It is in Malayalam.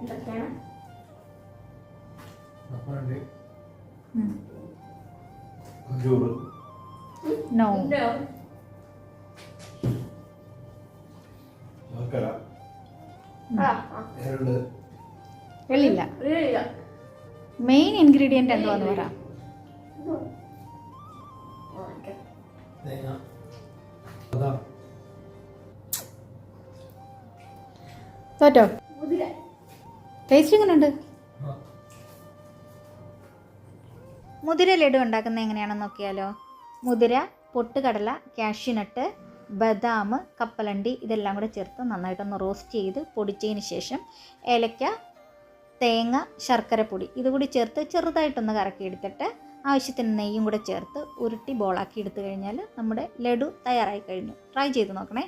എന്തൊക്കെയാണ്? ആ. എള്ള് വെള്ളില്ല മെയിൻ ഇൻഗ്രീഡിയന്റ് എന്തുവാന്ന് പറ. തോറ്റോ? മുതിര. ടേസ്റ്റ് എങ്ങനെയുണ്ട്. മുതിര ലഡു ഉണ്ടാക്കുന്നത് എങ്ങനെയാണെന്ന് നോക്കിയാലോ? മുതിര പൊട്ടുകടല കാഷ്യൂനട്ട് ബദാം കപ്പലണ്ടി ഇതെല്ലാം കൂടെ ചേർത്ത് നന്നായിട്ടൊന്ന് റോസ്റ്റ് ചെയ്ത് പൊടിച്ചതിന് ശേഷം ഏലക്ക തേങ്ങ ശർക്കര പൊടി ഇതുകൂടി ചേർത്ത് ചെറുതായിട്ടൊന്ന് കറക്കി എടുത്തിട്ട് ആവശ്യത്തിന് നെയ്യും കൂടെ ചേർത്ത് ഉരുട്ടി ബോളാക്കി എടുത്തു കഴിഞ്ഞാൽ നമ്മുടെ ലഡു തയ്യാറായി കഴിഞ്ഞു. ട്രൈ ചെയ്ത് നോക്കണേ.